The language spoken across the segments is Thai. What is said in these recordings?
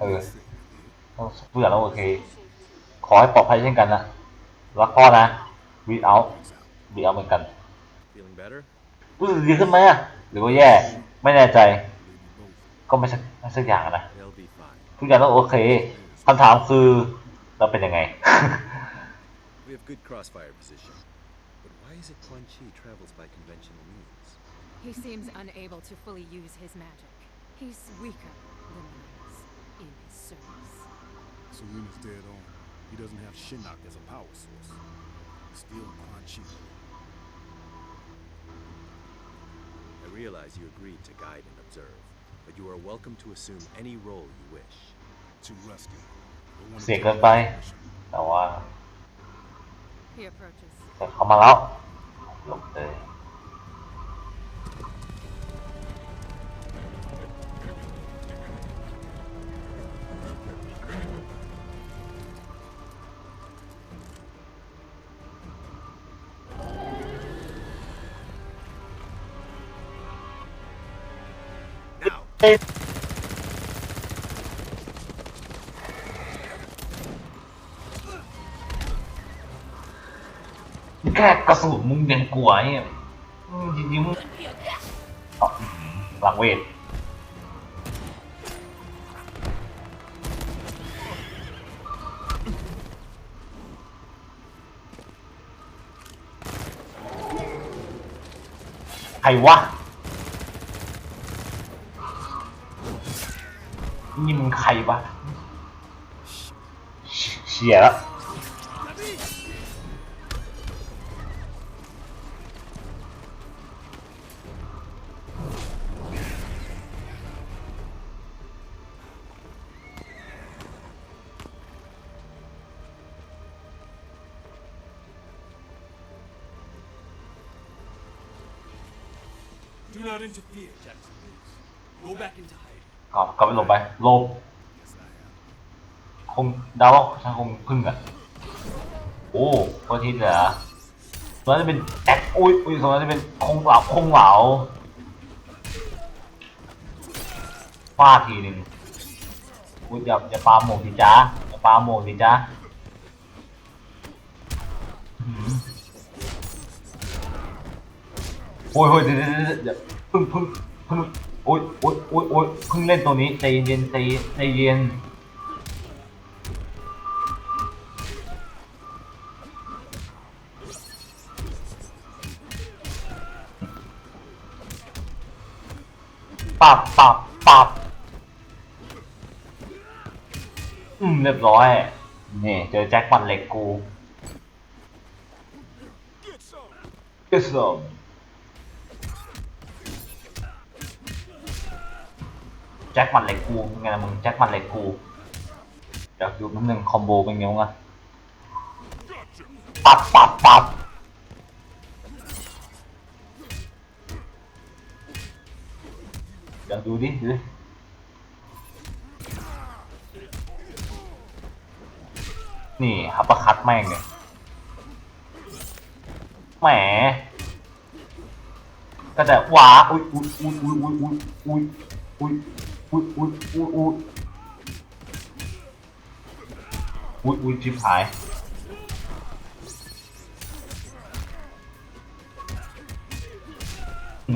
เออทุกอย่างเราโอเค ขอให้ปลอดภัยเช่นกันนะรักพ่อนะวีเอาวีเอาเหมือนกันรู้สึกดีขึ้นไหมอะหรือว่าแย่ ไม่แน่ใจ ก็ไม่สักไม่สักอย่างนะทุกอย่างต้องโอเคคำถามคือเราเป็นยังไง We have good crossfire position, but why is it Quan Chi travels by in his service. So Yuna's dead on. He doesn't have Shinnok as a power source. Still Quan Chi. I realize you agreed to guide and observe, but you are welcome to assume any role you wish. Too rusty. But wanna เสียง take เกินไป the mission. แต่ว่า He approaches. แต่เขามาแล้วหลบเลย แค่กระสุนมึงยังกลัวเนี่ยอืมจริงๆมึงอ๋อหลังเวทใครวะ นี่มึงใครวะเชียแล้ว กลับไปหลบไปหลบคงดาว่าฉันคงพึ่งอะโอ้โคตรทิศเลยเหรอตรงนั้นจะเป็นแอคอุ้ยอุ้ยตรงนั้นจะเป็นคงเหลาคงเหลาฟาดทีหนึ่งอุ้ยอย่าอย่าปาหมกสิจ้าอย่าปาหมกสิจ้าหือโอ้ยโอ้ยเดี๋ยวเดี๋ยวเดี๋ยวพึ่งพึ่งพึ่ง อ้ยโอ้ยโอ้ยโอ้ยเพึ่งเล่นตัวนี้ใจเย็นใจเย็นใจเย็นปับปับปับอืมเรียบร้อยนี่เจอแจ็คมันเหล็กกู Get some. จ็คมันเล็กกูเป็นไงล่ะมึงแจ็คมันเล็กกูเดี๋ยวดูนิดนึงคอมโบเป็นไงวะปับปับปับเดี๋ยวดูดิดูนี่ฮับประคัดแม่งเนี่ยแหมก็แต่หวาอุ้ยอุ้ยอุ้ยอุ้ยอุ้ยอุ้ยอุ้ย อุ้ยอุ้ยอุ้ยอุ้ยอุ้ยอุ้ยอุ้ยชิบหาย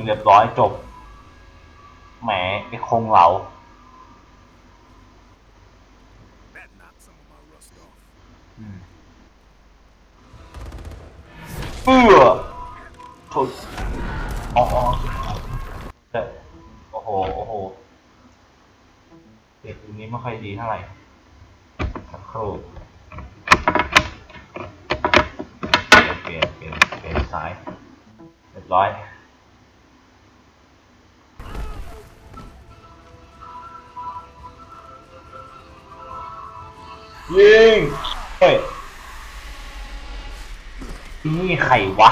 เรียบร้อยจบ แหมไอ้คงเหลาเอื้อชนอ๋อ เด็กตรงนี้ไม่ค่อยดีเท่าไหร่สักครู่เปลี่ยนเปลี่ยนเปลี่ยนเปลี่ยนสายเรียบร้อยยิงเฮ้ยนี่ใครวะ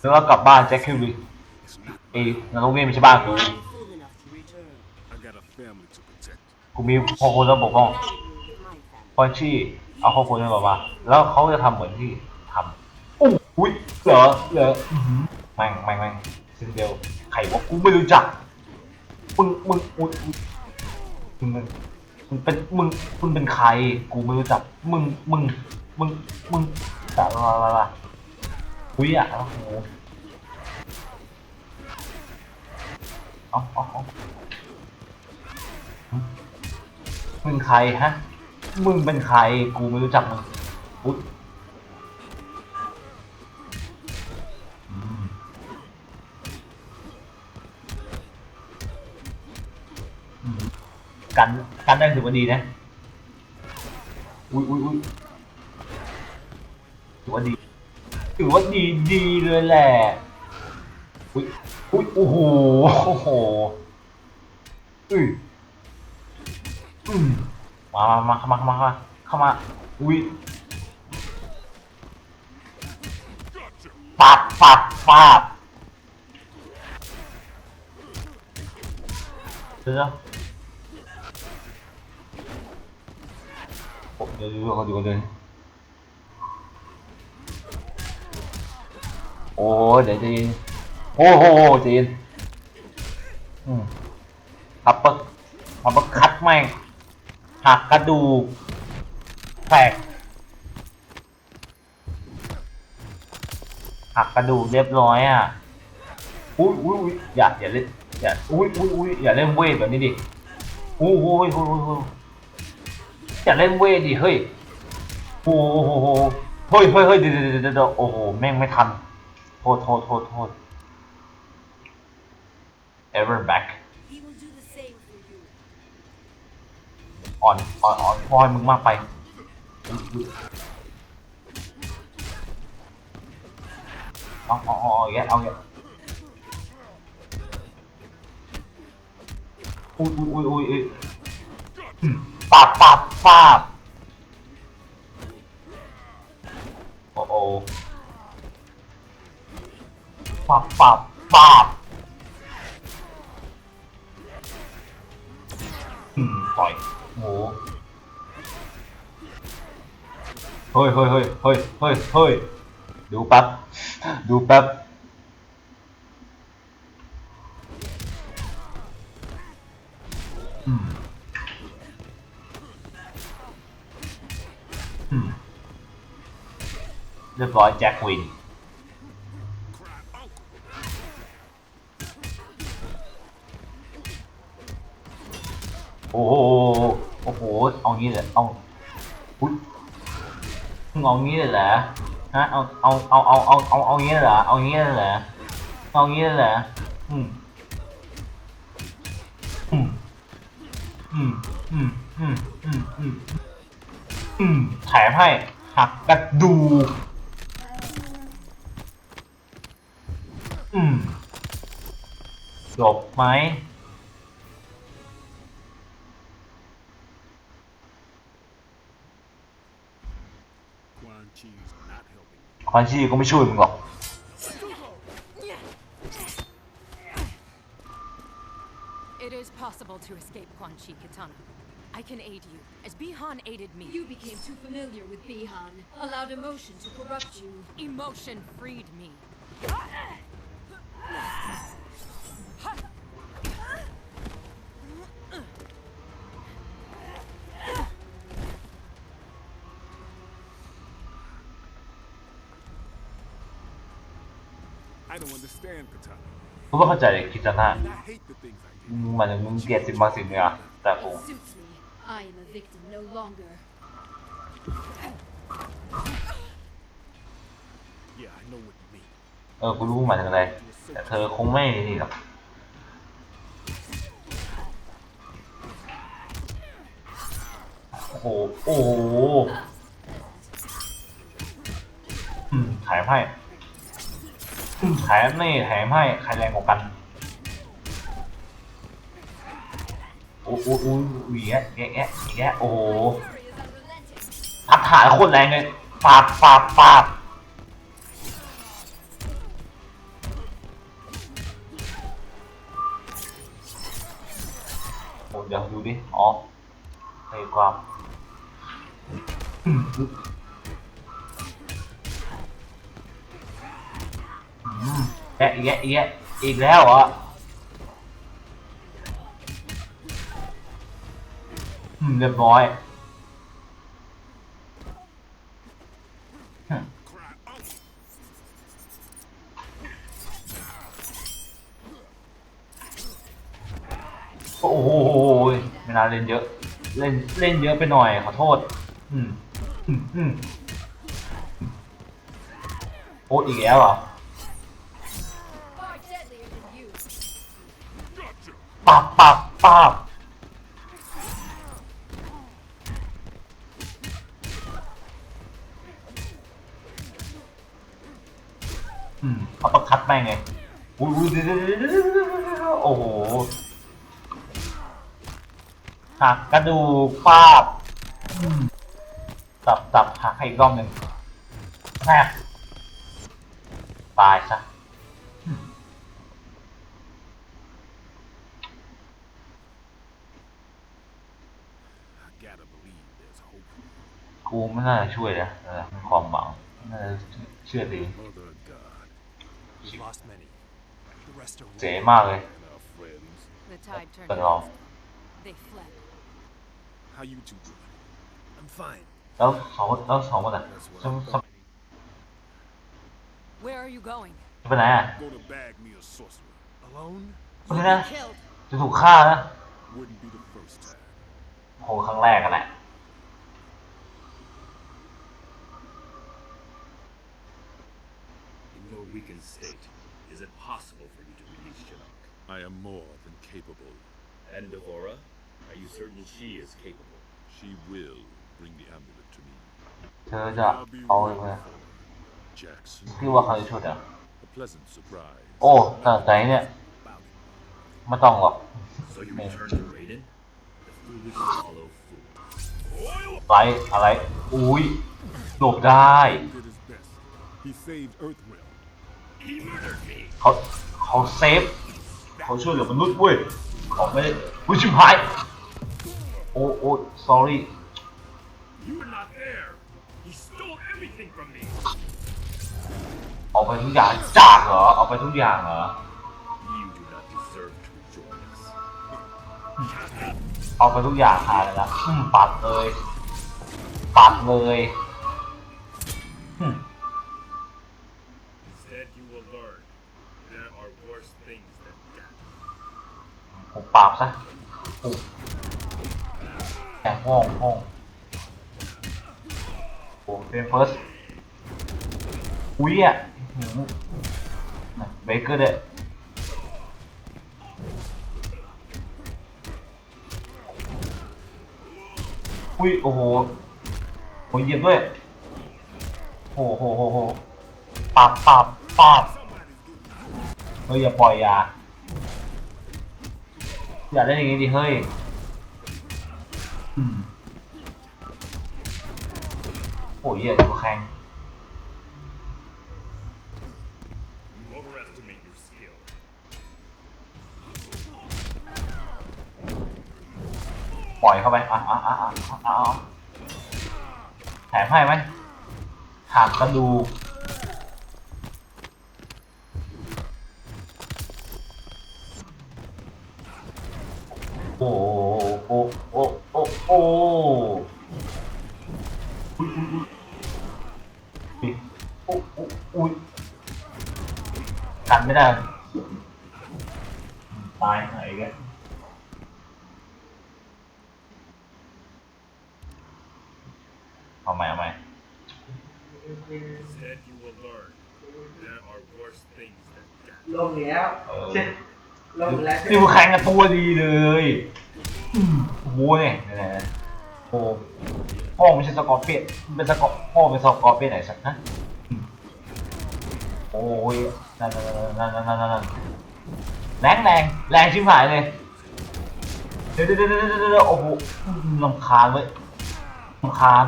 แล้วก็กลับบ้านแจ็คคิวลีไอ้นรกนี่ไม่ใช่บ้านกู I'm full enough to return. I got a family to protect. กูมีพ่อคนแล้วปกป้อง Now you with my family. พอชี่เอาครอบครัวนี้มามาแล้วเขาจะทำเหมือนที่ทำอู้อุ้ยเหรอเหรออื้อหือแม่งแม่งแม่งซินเดลใครวะกูไม่รู้จักมึงมึงอุ้ยอุ๊ยมึงมึงมึงเป็นมึงมึงเป็นใคร กูไม่รู้จักมึงมึงมึงมึงสารละละละ อุ้ยอะเอาเอาเอามึงใครฮะ มึงเป็นใคร กูไม่รู้จักมึงอุ๊ยกันกันได้ถือว่าดีนะ อุ้ยอุ้ยอุ้ยถือว่าดี ถือว่าดีดีเลยแหละอุ้ยอุ้ยโอ้โหโอ้โหอุ้ยอืมมามามาข้ามาขมาเข้ามาอุ้ยปาดปาดปาดเดี๋ยวโอ้เดี๋ยวดูเขาดูกันเลย โอ้เดี๋ยวจะยินโอ้โหจะยินทับปะทับปะคัดแม่งหักกระดูกแตกหักกระดูกเรียบร้อยอะอุ้ยอุ้ยอุ้ยอย่าอย่าเล่นอย่าอุ้ยอุ้ยอุ้ยอย่าเล่นเวทแบบนี้ดิอุ้ยอุ้ยอุ้ยอุ้ยอย่าเล่นเวทดิเฮ้ยโอ้โหเฮ้ยเฮ้ยเฮ้ยเดี๋ยวเดี๋ยวเดี๋ยวเดี๋ยวโอ้โหแม่งไม่ทัน ษโทษโทษโทษ ever back He will do the same for you. อ่อนอ่อนอ่อนพอยมึงมากไปเอาเอาเอาเอาอย่างเงี้ยเอาอย่างเงี้ยอุ้ยอุ้ยอุ้ยอุ้ยอุ้ยอืมปาบปาบปาบโอ้โอ้ ปาบปาบปาบอืมต่อยโหเฮ้ยเฮ้ยเฮ้ยเฮ้ยเฮ้ยเฮ้ยดูแป๊บดูแป๊บอืมอืมเรียบร้อยแจ็ควิน อ้โหโอ้โหเอางี้เลยเอาอุ๊ยมึงเอางี้เลยเหรอฮะเอาเอาเอาเอาเอาเอาเอางี้เลยเหรอเอางี้เลยเหรอเอางี้เลยเหรออืมอืมอืมอืมอืมอืมอืมอืมแถมให้หักกระดูกอืมจบไหม คอนชี่ก็ไม่ช่วยมึงหรอก It is possible to escape Quan Chi Katana. I can aid you, as Bihan aided me. You became too familiar with Bihan, allowed emotion to corrupt you. Emotion freed me. I don't understand Katana. กูไม่เข้าใจเลยคิดจะหน้า And I hate the things I did. หมายถึงมึงเกลียดสิ่งบางสิ่งเนี่ยแต่กู Suits me. I am a victim no longer. Yeah, I know what you mean. เออ กูรู้หมายถึงอะไร แต่เธอคงไม่นี่หรอกโอ้โห โอ้โหอืมแถมให้อืม แถมนี่แถมให้ใครแรงกว่ากันโอ้โหวีแอะแอะแอะแอะโอ้พัดฐานคนแรงเลยปาดปาดปาดโอ้เดี๋ยวดูดิ อ๋อในความ แกะอีกแกะอีกแกะอีกแล้วเหรออืมเรียบร้อยโอ้โหไม่น่าเล่นเยอะ เล่นเล่นเยอะไปหน่อยขอโทษ อืมอืมอืมโอ้อีกแล้วอะ ปับปับปับอืมเขาต้องคัดแม่งไงอุ้ยอุ้ยเดี๋ยวเดี๋ยวเดี๋ยวเดี๋ยวเดี๋ยวเดี๋ยวโอ้โหหักกระดูกปาบสับตับหักให้อีกรอบหนึ่งแม่ตายซะ กูไม่น่าช่วยนะความหวังน่าเชื่อดีเจ๋มากเลยเปิดออกแล้วสองแล้วสองคนอะฉันจะไปไหนอะไม่นะจะถูกฆ่านะโหครั้งแรกกันแหละ In your weakened state, is it possible for you to release Shinnok? I am more than capable. And Devora? Are you certain she is capable? She will bring the amulet to me. เธอจะเอาไปไหม Jackson. พี่ว่าเขาจะช่วยเหรอ A pleasant surprise. โอ้แต่ใจเนี่ย ไม่ต้องหรอก So you return to Raiden? The foolish follow fools. ไรอะไร อุ้ยหลบได้ He did his best. He saved Earthrealm. He murdered me! เขาเขาเซฟเขาช่วยเหลือมนุษย์เว้ยเขาไม่ได้อุ้ยชิบหายโอ้โอ้ sorry You were not there! He stole everything from me! เอาไปทุกอย่างจากเหรอเอาไปทุกอย่างเหรอ You do not deserve to join us. เอาไปทุกอย่างหาเลยนะอืมปัดเลย ปัดเลยอืม Instead, you will learn there are worse things than death. ผมปราบซะปุ๊บแห้องห้องโอ้เป็นเฟิร์สอุ้ยอะเบเกอร์เด้อุ้ยโอ้โหโหเยียบด้วยโหโหโหโหปาบปาบปาบเฮ้ยอย่าปล่อยยา อย่าได้อย่างงี้ดิเฮ้ยอืมโอ้ยเหี้ยดูแข่ง You overestimate your skill. ปล่อยเข้าไปอะอะอะอะอะอะแถมให้ไหมหักกระดูกโอ้โอ้โอ้โอ้โอ้อุ้ยอุ้ยอุ้ยอุ๊ยอุ๊ยอุ้ยกัน ไม่ได้ ตายไหนแกนเอาใหม่เอาใหม่ Instead, you will learn there are worse things than death. ลงแล้วเออเช็ดลงแล้วนี่มันแข่งกันตัวดีเลยอืมโอ้โหเนี่ยเนี่ยโอ้พ่อไม่ใช่สกอร์เปียนเป็นสกอร์พ่อเป็นสกอร์เปียนไหนสักนะ โอ้ยนั่นนั่นนั่นนั่นนั่นแรงแรงแรงชิบหายเลยเดี๋ยวเดี๋ยวเดี๋ยวเดี๋ยวโอ้โหลำคาญเว้ยลำคาญ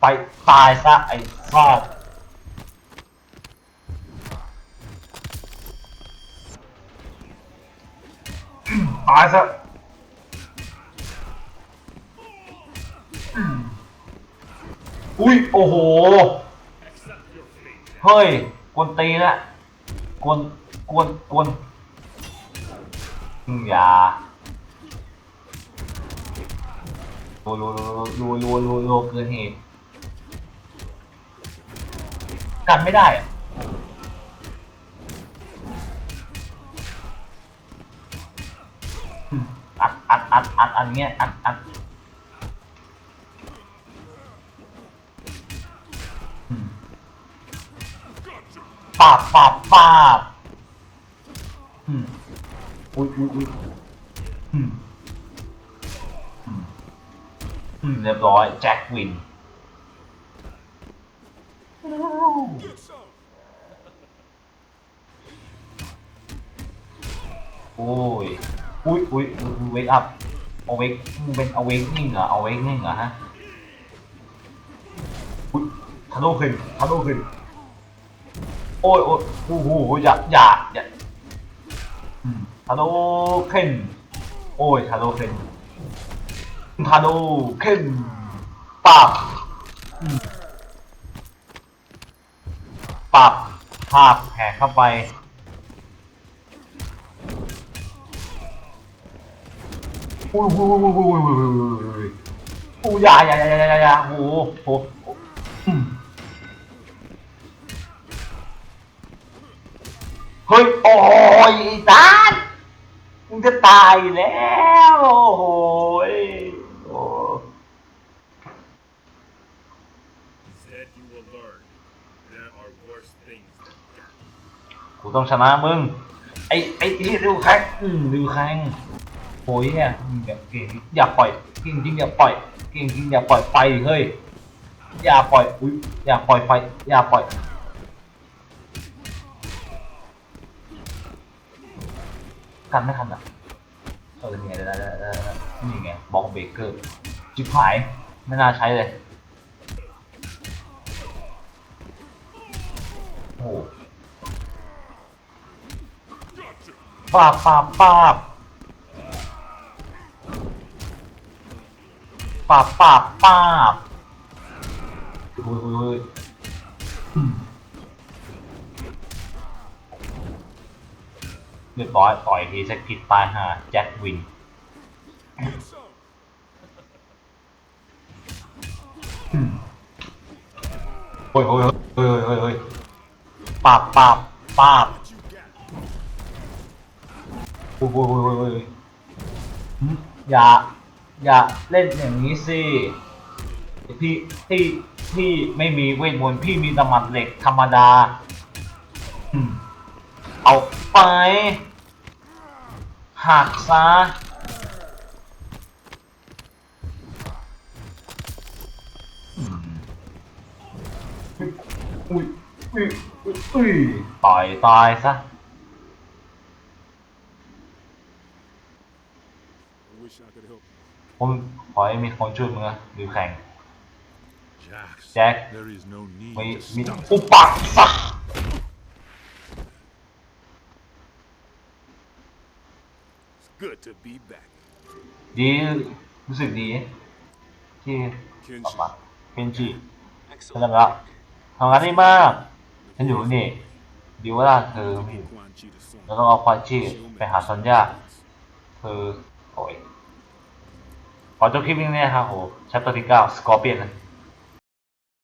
ไปตายซะไอ้ฟาดตายซะอุ้ยโอ้โหเฮ้ย กวนตีนละกวนกวนกวนอย่าโลโลโลโลโลโลโลเกินเหตุกันไม่ได้อัดอัดอัดอัดอันเงี้ยอัดอัด ปาบปาบปาบอืมอุ้ยอุ้ยอุ้ยอืมอืมเรียบร้อย แจ็ควินโอ้ยอุ้ยอุ้ยเวกอัพเอาเวกมึงเป็นเอาเวกนิ่งเหรอเอาเวกนิ่งเหรอฮะอุ้ยทะลุขึ้นทะลุขึ้น โอ้ยโอ้ยโอ้โหอย่าอย่าอยาอืมทะลุขึ้นโอ้ยทะลุขึ้นทะลุขึ้นปับอืมปับภาพแผ่เข้าไปอุ้ยอุ้ยอุ้ยอุ้ยอุ้ยอุ้ยอุ้ยอุ้ยอย่าอย่าอย่าอย่าอย่าอย่าโอ้โหโอ้โหอืมเฮ้ยโอ้ยไอ้ ตานมึงจะตายแล้วโอ้โหยโอ้ Said you will learn. There are worse things than death. กูต้องชนะมึง ไอ้ไอ้ที่ริวแคงอืมริวแคงโอ้ยเนี่ยมึงอย่าเก่งอย่าปล่อยเก่งจริงอย่าปล่อยเก่งจริงอย่าปล่อยไฟเฮ้ยอย่าปล่อยอุ้ยอย่าปล่อยไฟอย่าปล่อย กันไม่ทันอะเออนี่ไงได้ได้ได้นี่ไงบล็อกเบเกอร์จิบหายไม่น่าใช้เลยโอ้โหปาบปาบปาบปาบปาบปาบโอ้ยโอ้ยโอ้ยอืม เรียบร้อยต่อยทีสกิดตายห่าแจ็ควินอืมโอ้ยโอ้ยโอ้ยโอ้ยโอ้ยปาบปาบปาบโอ้ยโอ้ยโอ้ยโอ้ยอย่า อย่าเล่นอย่างนี้สิพี่พี่พี่ไม่มีเวทมนต์พี่มีตหมัดเหล็กธรรมดา เอา ไป หักซะอืมอุ้ยอุ้ยอุ้ยอุ้ยต่อยตายซะ I wish I could help you. ผมขอให้มีคนช่วยมึงนะดิวแข่ง Jax. Jack. There is no need ไม่ to มี stop. อุปักสัก It's good to be back. ดีรู้สึกดีที่กลับมา Kenshi. เคนจิฉันทำแล้วทำงานได้มากฉันอยู่นี่ดีว่าเธอไม่อยู่ Quan Chi to Song. เราต้องเอาควานชีไปหาซอนย่าเธอโอ้ยขอจบคลิปนี้นะครับโหชัปเตอร์ที่เก้าสกอร์เปียนนะ